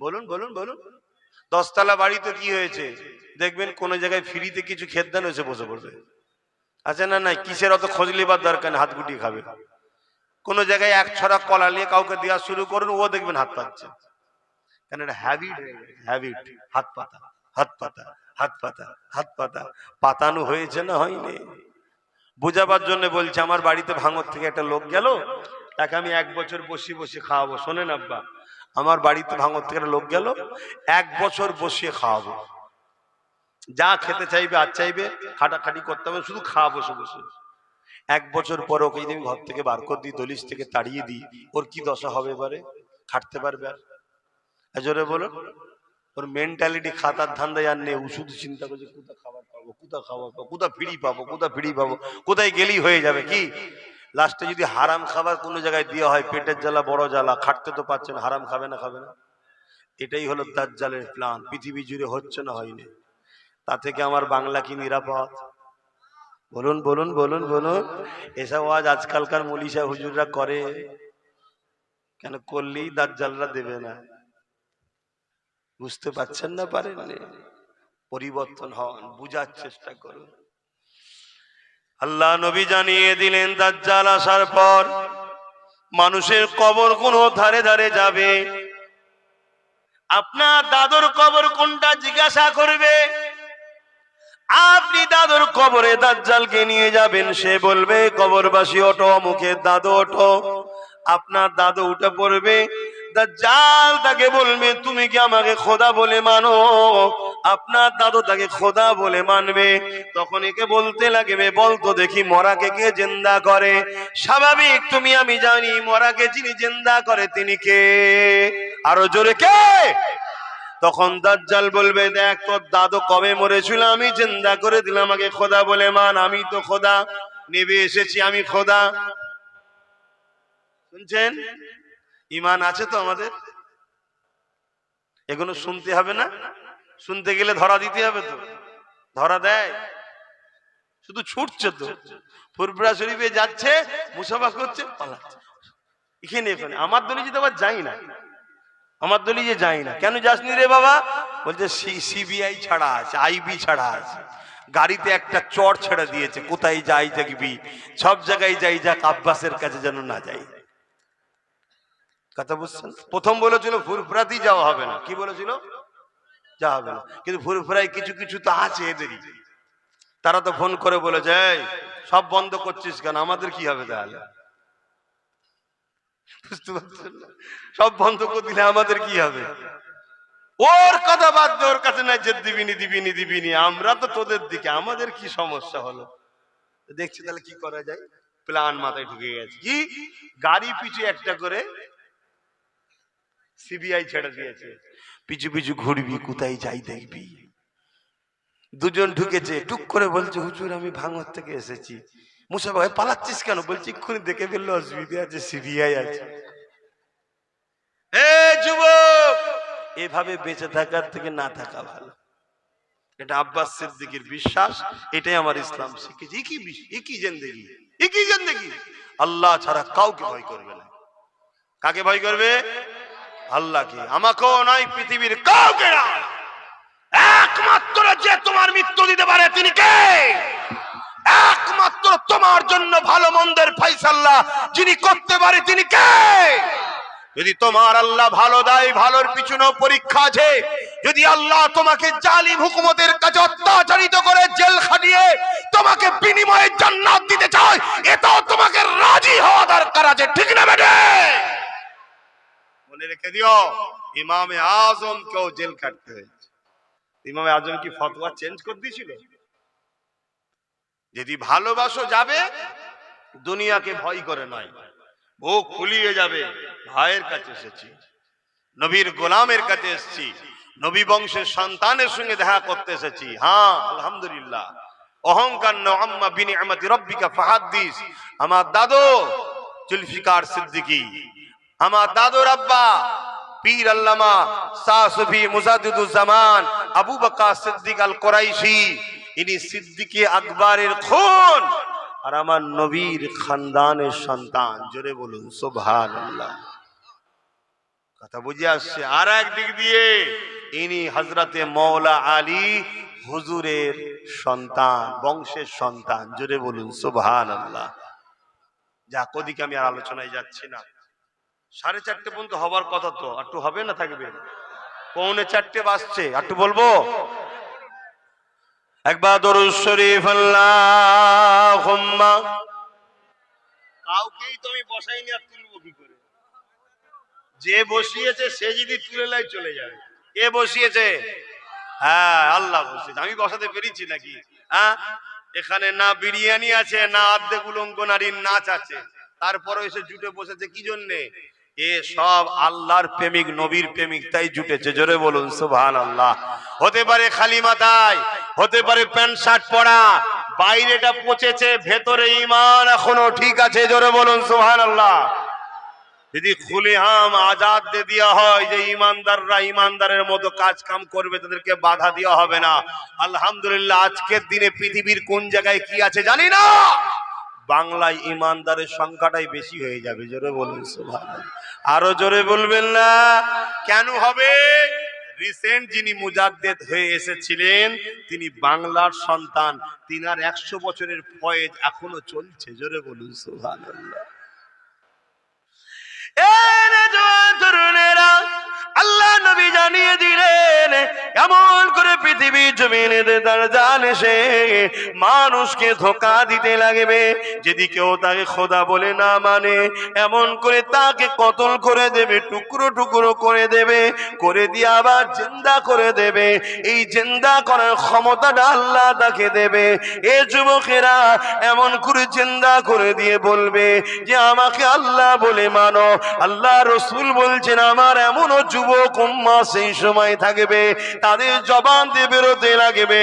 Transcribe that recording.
বলুন বলুন বলুন। দশতলা বাড়িতে কি হয়েছে? দেখবেন কোন জায়গায় ফ্রিতে কিছু খেত দেন হয়েছে, বসে পড়বে। আচ্ছা না না কিসের অত খোঁজ লিবার দরকার হাত গুটিয়ে খাবে। কোন জায়গায় এক ছড়া কলা নিয়ে কাউকে দেওয়া শুরু করুন, ও দেখবেন হাত পাচ্ছে। কেন এটা হ্যাবিট হ্যাবিট হাত পাতা হাত পাতা হাত পাতা হাত পাতা। পাতানো হয়েছে না হয়নি? বোঝাবার জন্য বলছে, আমার বাড়িতে ভাঙর থেকে একটা লোক গেল, তাকে আমি এক বছর বসে বসে খাওয়াবো। শোনেন আব্বা আমার বাড়িতে ভাঙর থেকে লোক গেল, এক বছর বসিয়ে খাওয়াবো। যা খেতে চাইবে, আর চাইবে, খাটাখাটি করতে হবে, শুধু খাওয়া বসে বসে। এক বছর পর ওকে যদি ঘর থেকে বার করে দিই, দলিশ থেকে তাড়িয়ে দিই, ওর কি দশা হবে এবারে? খাটতে পারবে আর? জোরে বলুন, ওর মেন্টালিটি খাতার ধান্দায় আর নেই ও শুধু চিন্তা করছে কোথা খাবার পাবো কোথা খাবার পাবো কোথা ফিরি পাবো কোথা ফিরি পাবো, কোথায় গেলেই হয়ে যাবে, কি? লাস্টে যদি হারাম খাবার কোনো জায়গায় দেওয়া হয়, পেটের জ্বালা, বড় জ্বালা, খাটতে তো পারছেন, হারাম খাবে না খাবে না? এটাই হলো দাজ্জালের প্ল্যান পৃথিবী জুড়ে হচ্ছে না হয়নি তা থেকে আমার বাংলা কি নিরাপদ? বলুন বলুন বলুন বলুন। এসব আজ আজকালকার মলিশা হুজুররা করে। কেন করলেই দাজ্জালরা দেবে না? বুঝতে পারছেন না পারেন পরিবর্তন হন, বুঝার চেষ্টা করুন। আল্লাহ নবী জানিয়ে দিলেন, দাজ্জাল আসার পর মানুষের কবর কোন ধারে ধারে যাবে? আপনার দাদর কবর কোনটা জিজ্ঞাসা করবে? আপনি দাদর কবরে দাজ্জালকে নিয়ে যাবেন, সে বলবে, কবরবাসী ওঠো মুখে দাদু ওঠো। আপনার দাদু উঠে পড়বে, দাজ্জাল তাকে বলবে, তুমি কি আমাকে খোদা বলে মানো? আপনার দাদু তাকে খোদা বলে মানবে। তখন একে বলতে লাগবে বলতো দেখি মরাকে কে জিন্দা করে। স্বাভাবিক, তুমি আমি জানি মরাকে যিনি জিন্দা করে তিনি কে। আরও জোরে কে? তখন দাজ্জাল বলবে, দেখ, তোর দাদু কবে মরেছিল? আমি জিন্দা করে দিলাম, আমাকে খোদা বলে মান। আমি তো খোদা। নেবে এসেছি, আমি খোদা। শুনছেন? ইমান আছে তো আমাদের? এগুলো শুনতে হবে না? শুনতে গেলে ধরা দিতে হবে তো। ধরা দেয়। শুধু ছুটছে তো। ফুরফুরা শরীফে যাচ্ছে, মুসাফা করছে এখানে আমার দলি যেতে আবার যাই না। আমার দলি যে যাই না। কেন যাসনি রে বাবা? বলছে সিবিআই ছাড়া আছে, আইবি ছাড়া আছে। গাড়িতে একটা চর ছেড়ে দিয়েছে, কোথায় যাই দেখবি? সব জায়গায় যাই, যাক আব্বাসের কাছে যেন না যাই। কথা বুঝছেন? প্রথম বলেছিল, ফুরফুরাতেই যাওয়া হবে না। কি বলেছিল? যাওয়া হবে কিন্তু ফুরফুরায় কিছু কিছু তো আছে এদেরই তারা তো ফোন করে বলেছে "এই, সব বন্ধ করছিস কেন? আমাদের কি হবে তাহলে? সব বন্ধ করে দিলে আমাদের কি হবে? ওর কথা বাদ দে, ওর কাছে না যে দিবিনি দিবিনি দিবিনি। আমরা তো তোদের দিকে আমাদের কি সমস্যা হলো? দেখছি তাহলে কি করা যায়? প্ল্যান মাথায় ঢুকে গেছে। কি? গাড়ি পিছু একটা করে সিবিআই ছেড়ে দিয়েছে। পিছু পিছু ঘুরবি, কোথায় যাই দেখবি। দুজন ঢুকেছে, টুক করে বলছে, হুজুর, আমি ভাঙর থেকে এসেছি। মুসা ভাই, পালাচ্ছিস কেন? বলছি, এক্ষুনি দেখে ফেলল অসুবিধা আছে, সিবিআই আছে। এভাবে বেঁচে থাকার থেকে না থাকা ভালো। এটা আব্বাস সিদ্দিকের বিশ্বাস, এটাই আমার ইসলাম শিখেছে। একই একই জেন্দেগি একই জেন্দেগি। আল্লাহ ছাড়া কাউকে ভয় করবে না। কাকে ভয় করবে? আল্লাহকে আমাকেও নয় পৃথিবীর কাউকে না। একমাত্র যে তোমার মৃত্যু দিতে পারে তিনি কে? একমাত্র তোমার জন্য ভালো মন্দের ফাইসাল্লাহ যিনি করতে পারে তিনি কে? যদি তোমার আল্লাহ ভালো দেয়, ভালোর পিছনেও পরীক্ষা আছে, যদি আল্লাহ তোমাকে জালিম হুকুমতের কাছে অত্যাচারিত করে জেল খাটিয়ে তোমাকে বিনিময়ে জান্নাত দিতে চায়, এটাও তোমাকে রাজি হওয়া দরকার আছে, ঠিক না বেটে? মনে রেখে দিও, ইমামে আজম কেউ জেল কাটতে হয়েছে। ইমামে আজম কি ফতোয়া চেঞ্জ করে দিয়েছিল? যদি ভালোবাসো যাবে, দুনিয়াকে ভয় করে নয়। বুক ফুলিয়ে যাবে, ভাইয়ের কাছে এসেছি। নবীর গোলামের কাছে এসেছি। নবী বংশের সন্তানের সঙ্গে দেখা করতে এসেছি। হ্যাঁ আলহামদুলিল্লাহ। অহংকার আম্মা বিনি আমাতি রব্বিকা ফাহাদ্দিস। আমার দাদু, জুলফিকার সিদ্দিকী। আমার দাদুর আব্বা পীর আল্লামা সাসফি মুজাদ্দিদুজ্জামান আবু বকর সিদ্দিক আল কোরাইশি ইনি সিদ্দিকে আকবরের খুন আর আমার নবীর খানদানের সন্তান। জোরে বলুন, সুবহানাল্লাহ। কথা বুঝে আসছে। আর এক দিক দিয়ে ইনি হজরতে মৌলা আলী হুজুরের সন্তান, বংশের সন্তান। জোরে বলুন সুবহান আল্লাহ যাক, ওদিকে আমি আর আলোচনায় যাচ্ছি না। সাড়ে চারটে পর্যন্ত হবার কথা তো। একটু হবে না থাকবে? পৌনে চারটে বাজছে। একটু বলব? একবার দরুদ শরীফ আল্লাহুম্মা। কাউকেই তো আমি বসাইনি আর তুলবো কি করে? যে বসিয়েছে সে যদি তুলে লাই চলে যাবে। কে বসিয়েছে? হ্যাঁ আল্লাহ বসিয়েছে। আমি বসাতে পেরেছি নাকি? হ্যাঁ? এখানে না বিরিয়ানি আছে না আর্ধেক উলঙ্গ নারীর নাচ আছে। তারপরে এসে জুটে বসেছে কি জন্যে? এ সব আল্লাহর প্রেমিক, নবীর প্রেমিক তাই জুটেছে। জোরে বলুন সুবহান আল্লাহ হতে পারে খালি মাথায়, হতে পারে প্যান্ট, শার্ট পরা, বাইরেটা পচেছে, ভেতরে ইমান এখনও ঠিক আছে, জোরে বলুন সুবহান আল্লাহ যদি খুলে হাম আজাদ দিয়ে দেওয়া হয় যে ইমানদাররা ইমানদারের মতো কাজ কাম করবে, তাদেরকে বাধা দেওয়া হবে না। আলহামদুলিল্লাহ, আজকের দিনে পৃথিবীর কোন জায়গায় কি আছে জানি না। বাংলায় ইমানদারের সংখ্যাটাই বেশি হয়ে যাবে, জোরে বলবেন। আরও জোরে বলবেন না? কেন হবে? রিসেন্ট যিনি মুজাদ্দেদ হয়ে এসেছিলেন, তিনি বাংলার সন্তান, তিনার একশো বছরের ফয়েজ এখনও চলছে, জোরে বলুন, সুবহানাল্লাহ। এমন করে পৃথিবী জমিনে তার জান এসে মানুষকে ধোকা দিতে লাগবে। যদি কেউ তাকে খোদা বলে না মানে এমন করে তাকে কতল করে দেবে, টুকরো টুকরো করে দেবে, করে দিয়ে আবার জিন্দা করে দেবে। এই জিন্দা করার ক্ষমতাটা আল্লাহ তাকে দেবে। এ যুবকেরা এমন করে জিন্দা করে দিয়ে বলবে যে, আমাকে আল্লাহ বলে মানো, আল্লাহ রসুল বলছেন, আমার এমনও যুবক উম্মা সেই সময় থাকবে। তাদের জবান দিয়ে বেরোতে লাগবে।